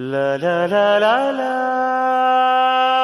La la la la la.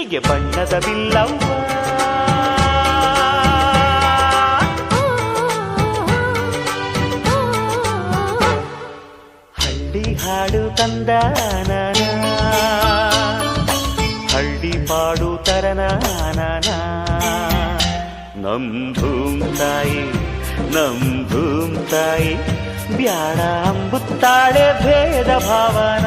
ಜುಟ್ಟಿಗೆ ಬಣ್ಣದ ಬಿಲ್ಲವ್ವ ಹಳ್ಳಿ ಹಾಡು ತಂದಾನ ಹಳ್ಳಿ ಪಾಡು ತರನಾನ ನಮ್ ಭೂಮ್ ತಾಯಿ ನಮ್ ಭೂಮ್ ತಾಯಿ, ಬ್ಯಾಡ ಅಂಬುತ್ತಾಳೆ ಭೇದ ಭಾವನ.